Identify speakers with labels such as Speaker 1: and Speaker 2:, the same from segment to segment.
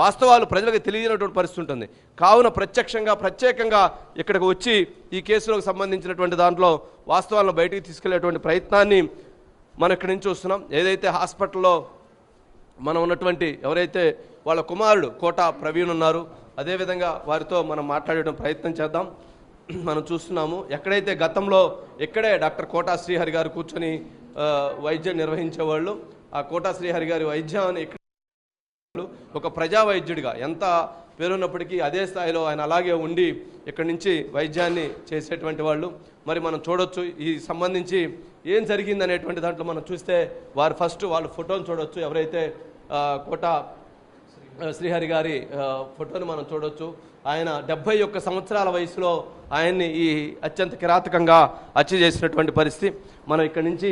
Speaker 1: వాస్తవాలు ప్రజలకు తెలియనటువంటి పరిస్థితి ఉంటుంది. కావున ప్రత్యక్షంగా ప్రత్యేకంగా ఇక్కడికి వచ్చి ఈ కేసులకు సంబంధించినటువంటి దాంట్లో వాస్తవాలను బయటికి తీసుకెళ్ళేటువంటి ప్రయత్నాన్ని మనం ఇక్కడి నుంచి చూస్తున్నాం. ఏదైతే హాస్పిటల్లో మనం ఉన్నటువంటి ఎవరైతే వాళ్ళ కుమారుడు కోట ప్రవీణ్ ఉన్నారు అదేవిధంగా వారితో మనం మాట్లాడేయడం ప్రయత్నం చేద్దాం. మనం చూస్తున్నాము ఎక్కడైతే గతంలో ఇక్కడే డాక్టర్ కోటా శ్రీహరి గారు కూర్చొని వైద్యం నిర్వహించేవాళ్ళు ఆ కోటా శ్రీహరి గారి వైద్యాన్ని ఒక ప్రజా వైద్యుడిగా ఎంత పేరున్నప్పటికీ అదే స్థాయిలో ఆయన అలాగే ఉండి ఇక్కడి నుంచి వైద్యాన్ని చేసేటువంటి వాళ్ళు. మరి మనం చూడొచ్చు ఈ సంబంధించి ఏం జరిగింది అనేటువంటి దాంట్లో మనం చూస్తే వారు ఫస్ట్ వాళ్ళ ఫోటోని చూడొచ్చు. ఎవరైతే కోట శ్రీహరి గారి ఫోటోని మనం చూడొచ్చు. ఆయన డెబ్బై ఒక్క సంవత్సరాల వయసులో ఆయన్ని ఈ అత్యంత కిరాతకంగా హత్య చేసినటువంటి పరిస్థితి. మనం ఇక్కడి నుంచి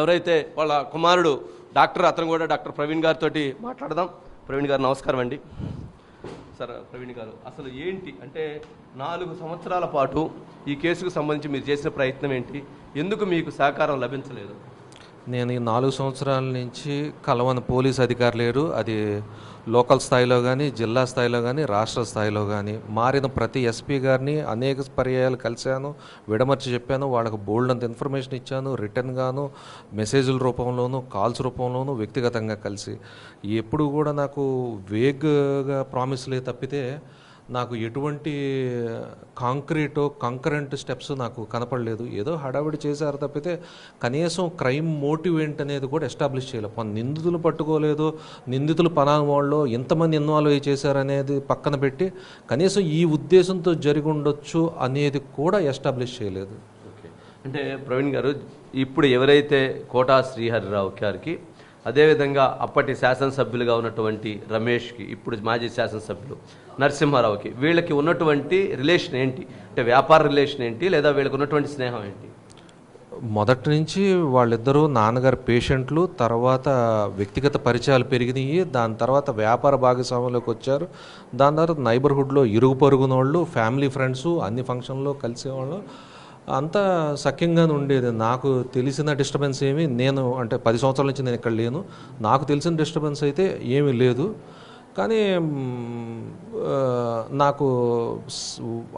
Speaker 1: ఎవరైతే వాళ్ళ కుమారుడు డాక్టర్ అతను కూడా డాక్టర్ ప్రవీణ్ గారితో మాట్లాడదాం. ప్రవీణ్ గారు నమస్కారం అండి. సార్ ప్రవీణ్ గారు అసలు ఏంటి? అంటే నాలుగు సంవత్సరాల పాటు ఈ కేసుకు సంబంధించి మీరు చేసిన ప్రయత్నం ఏంటి? ఎందుకు మీకు సహకారం లభించలేదు?
Speaker 2: నేను ఈ నాలుగు సంవత్సరాల నుంచి కలవని. పోలీస్ అధికారులు లేరు. అది లోకల్ స్థాయిలో కానీ జిల్లా స్థాయిలో కానీ రాష్ట్ర స్థాయిలో కానీ మారిన ప్రతి ఎస్పీ గారిని అనేక పర్యాయాలు కలిశాను విడమర్చి చెప్పాను వాళ్ళకు బోల్డ్ అంత ఇన్ఫర్మేషన్ ఇచ్చాను రిటర్న్గాను మెసేజ్ల రూపంలోను కాల్స్ రూపంలోను వ్యక్తిగతంగా కలిసి. ఎప్పుడు కూడా నాకు వేగ్గా ప్రామిస్లే తప్పితే నాకు ఎటువంటి కాంక్రీటో కంకరెంట్ స్టెప్స్ నాకు కనపడలేదు. ఏదో హడావిడి చేశారు తప్పితే కనీసం క్రైమ్ మోటివ్ ఏంటనేది కూడా ఎస్టాబ్లిష్ చేయలేదు మన నిందితులు పట్టుకోలేదు. నిందితులు పనాని వాళ్ళు ఎంతమంది ఇన్వాల్వ్ అయ్యి చేశారనేది పక్కన పెట్టి కనీసం ఈ ఉద్దేశంతో జరిగి ఉండొచ్చు అనేది కూడా ఎస్టాబ్లిష్ చేయలేదు.
Speaker 1: ఓకే. అంటే ప్రవీణ్ గారు ఇప్పుడు ఎవరైతే కోటా శ్రీహరిరావు గారికి అదేవిధంగా అప్పటి శాసనసభ్యులుగా ఉన్నటువంటి రమేష్కి ఇప్పుడు మాజీ శాసనసభ్యులు నరసింహారావుకి వీళ్ళకి ఉన్నటువంటి రిలేషన్ ఏంటి? అంటే వ్యాపార రిలేషన్ ఏంటి? లేదా వీళ్ళకి ఉన్నటువంటి స్నేహం ఏంటి?
Speaker 2: మొదటి నుంచి వాళ్ళిద్దరూ నాన్నగారు పేషెంట్లు తర్వాత వ్యక్తిగత పరిచయాలు పెరిగినాయి. దాని తర్వాత వ్యాపార భాగస్వామ్యంలోకి వచ్చారు. దాని తర్వాత నైబర్హుడ్లో ఇరుగు పొరుగునోళ్ళు ఫ్యామిలీ ఫ్రెండ్స్ అన్ని ఫంక్షన్లో కలిసేవాళ్ళు. అంతా సఖ్యంగానే ఉండేది. నాకు తెలిసిన డిస్టర్బెన్స్ ఏమి నేను అంటే పది సంవత్సరాల నుంచి నేను ఇక్కడ లేను. నాకు తెలిసిన డిస్టర్బెన్స్ అయితే ఏమీ లేదు. కానీ నాకు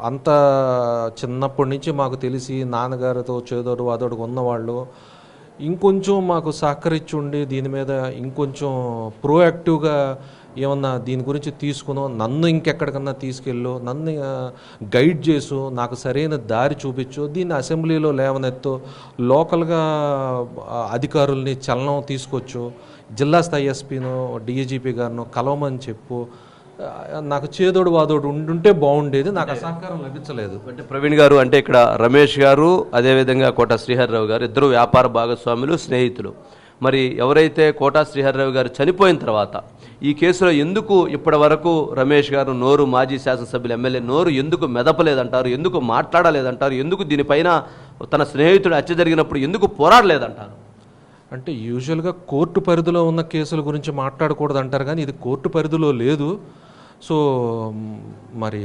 Speaker 2: అంత చిన్నప్పటి నుంచి మాకు తెలిసి నాన్నగారితో చేదోడు వాదోడు ఉన్నవాళ్ళు ఇంకొంచెం మాకు సహకరించి ఉండి దీని మీద ఇంకొంచెం ప్రోయాక్టివ్గా ఏమన్నా దీని గురించి తీసుకునో నన్ను ఇంకెక్కడికన్నా తీసుకెళ్ళు నన్ను గైడ్ చేసు నాకు సరైన దారి చూపించు దీన్ని అసెంబ్లీలో లేవనెత్తు లోకల్గా అధికారుల్ని చలనం తీసుకొచ్చు జిల్లా స్థాయి ఎస్పీనో డిఏజీపీ గారినో కలవమని చెప్పు నాకు చేదోడు వాదోడు ఉండుంటే బాగుండేది నాకు సహకారం లభించలేదు.
Speaker 1: అంటే ప్రవీణ్ గారు అంటే ఇక్కడ రమేష్ గారు అదేవిధంగా కోట శ్రీహరిరావు గారు ఇద్దరు వ్యాపార భాగస్వాములు స్నేహితులు. మరి ఎవరైతే కోటా శ్రీహరిరావు గారు చనిపోయిన తర్వాత ఈ కేసులో ఎందుకు ఇప్పటి వరకు రమేష్ గారు నోరు మాజీ శాసనసభ్యులు ఎమ్మెల్యే నోరు ఎందుకు మెదపలేదంటారు? ఎందుకు మాట్లాడలేదంటారు? ఎందుకు దీనిపైన తన స్నేహితుడు హత్య జరిగినప్పుడు ఎందుకు పోరాడలేదంటారు?
Speaker 2: అంటే యూజువల్గా కోర్టు పరిధిలో ఉన్న కేసుల గురించి మాట్లాడకూడదు అంటారు కానీ ఇది కోర్టు పరిధిలో లేదు. సో మరి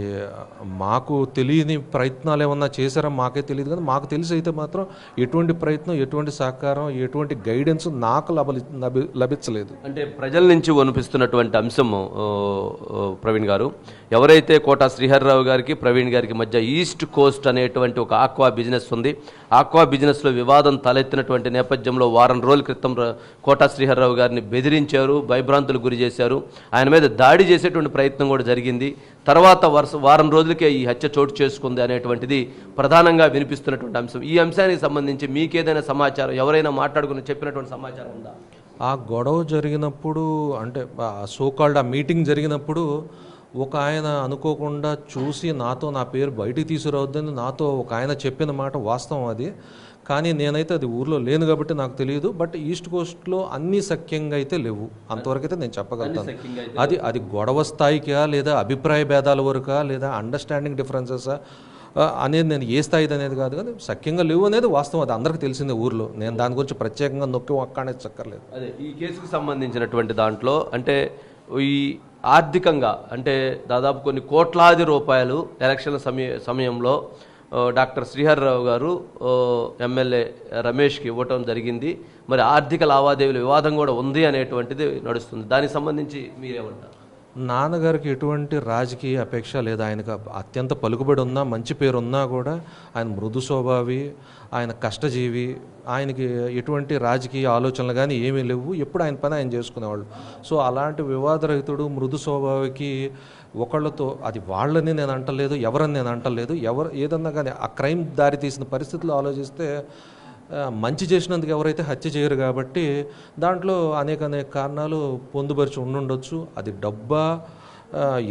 Speaker 2: మాకు తెలియని ప్రయత్నాలు ఏమన్నా చేశారో? మాకే తెలియదు కానీ మాకు తెలిసి అయితే మాత్రం ఎటువంటి ప్రయత్నం ఎటువంటి సహకారం ఎటువంటి గైడెన్స్ నాకు లభి లభించలేదు.
Speaker 1: అంటే ప్రజల నుంచి వనిపిస్తున్నటువంటి అంశము ప్రవీణ్ గారు. ఎవరైతే కోట శ్రీహర్రావు గారికి ప్రవీణ్ గారికి మధ్య ఈస్ట్ కోస్ట్ అనేటువంటి ఒక ఆక్వా బిజినెస్ ఉంది. ఆక్వా బిజినెస్లో వివాదం తలెత్తినటువంటి నేపథ్యంలో వారం రోజుల క్రితం కోట శ్రీహరిరావు గారిని బెదిరించారు భయభ్రాంతులు గురి చేశారు. ఆయన మీద దాడి చేసేటువంటి ప్రయత్నం కూడా జరిగింది. తర్వాత వరుస వారం రోజులకే ఈ హత్య చోటు చేసుకుంది అనేటువంటిది ప్రధానంగా వినిపిస్తున్నటువంటి అంశం. ఈ అంశానికి సంబంధించి మీకేదైనా సమాచారం ఎవరైనా మాట్లాడుకుని చెప్పినటువంటి సమాచారం ఉందా?
Speaker 2: ఆ గొడవ జరిగినప్పుడు అంటే సోకాల్డ్ ఆ మీటింగ్ జరిగినప్పుడు ఒక ఆయన అనుకోకుండా చూసి నాతో నా పేరు బయటికి తీసుకురావద్దని నాతో ఒక ఆయన చెప్పిన మాట వాస్తవం అది. కానీ నేనైతే అది ఊర్లో లేను కాబట్టి నాకు తెలియదు. బట్ ఈస్ట్ కోస్ట్లో అన్ని సఖ్యంగా అయితే లేవు. అంతవరకు అయితే నేను చెప్పగలుగుతాను. అది అది గొడవ స్థాయికా లేదా అభిప్రాయ భేదాల వరకా లేదా అండర్స్టాండింగ్ డిఫరెన్సెసా అనేది నేను ఏ స్థాయిది అనేది కాదు కానీ సఖ్యంగా లేవు అనేది వాస్తవం. అది అందరికీ తెలిసిందే ఊర్లో. నేను దాని గురించి ప్రత్యేకంగా నొక్కి ఒక్కనే చక్కర్లేదు.
Speaker 1: అదే ఈ కేసుకు సంబంధించినటువంటి దాంట్లో అంటే ఈ ఆర్థికంగా అంటే దాదాపు కొన్ని కోట్లాది రూపాయలు ఎలక్షన్ సమయ సమయంలో డాక్టర్ శ్రీహర్రావు గారు ఎమ్మెల్యే రమేష్కి ఇవ్వటం జరిగింది. మరి ఆర్థిక లావాదేవీల వివాదం కూడా ఉంది అనేటువంటిది నడుస్తుంది. దానికి సంబంధించి మీరేమంటారు?
Speaker 2: నాన్నగారికి ఎటువంటి రాజకీయ అపేక్ష లేదు. ఆయనకు అత్యంత పలుకుబడి ఉన్నా మంచి పేరు ఉన్నా కూడా ఆయన మృదు స్వభావి ఆయన కష్టజీవి ఆయనకి ఎటువంటి రాజకీయ ఆలోచనలు కానీ ఏమీ లేవు. ఎప్పుడు ఆయన పని ఆయన చేసుకునేవాళ్ళు. సో అలాంటి వివాదరహితుడు మృదు స్వభావికి ఒకళ్ళతో అది వాళ్ళని నేను అంటలేదు ఎవరని నేను అంటలేదు ఎవరు ఏదన్నా కానీ ఆ క్రైమ్ దారి తీసిన పరిస్థితులు ఆలోచిస్తే మంచి చేసినందుకు ఎవరైతే హత్య చేయరు కాబట్టి దాంట్లో అనేక అనేక కారణాలు పొందుపరిచి ఉండుండొచ్చు. అది డబ్బా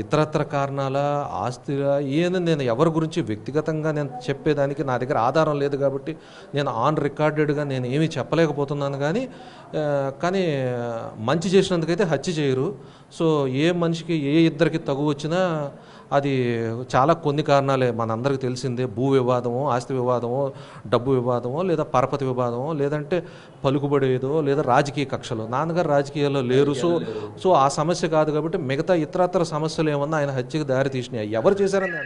Speaker 2: ఇతరత్ర కారణాల ఆస్తిలా ఏదని నేను ఎవరి గురించి వ్యక్తిగతంగా నేను చెప్పేదానికి నా దగ్గర ఆధారం లేదు కాబట్టి నేను ఆన్ రికార్డెడ్గా నేను ఏమీ చెప్పలేకపోతున్నాను కానీ కానీ మంచి చేసినందుకైతే హత్య చేయరు. సో ఏ మనిషికి ఏ ఇద్దరికి తగు వచ్చినా అది చాలా కొన్ని కారణాలే. మనందరికీ తెలిసిందే భూ వివాదమో ఆస్తి వివాదమో డబ్బు వివాదమో లేదా పరపతి వివాదమో లేదంటే పలుకుబడేదో లేదా రాజకీయ కక్షలు. నాన్నగారు రాజకీయాల్లో లేరు. సో సో ఆ సమస్య కాదు కాబట్టి మిగతా ఇతరత్ర సమస్యలు ఏమన్నా ఆయన హత్యకు దారి తీసినాయి? ఎవరు చేశారని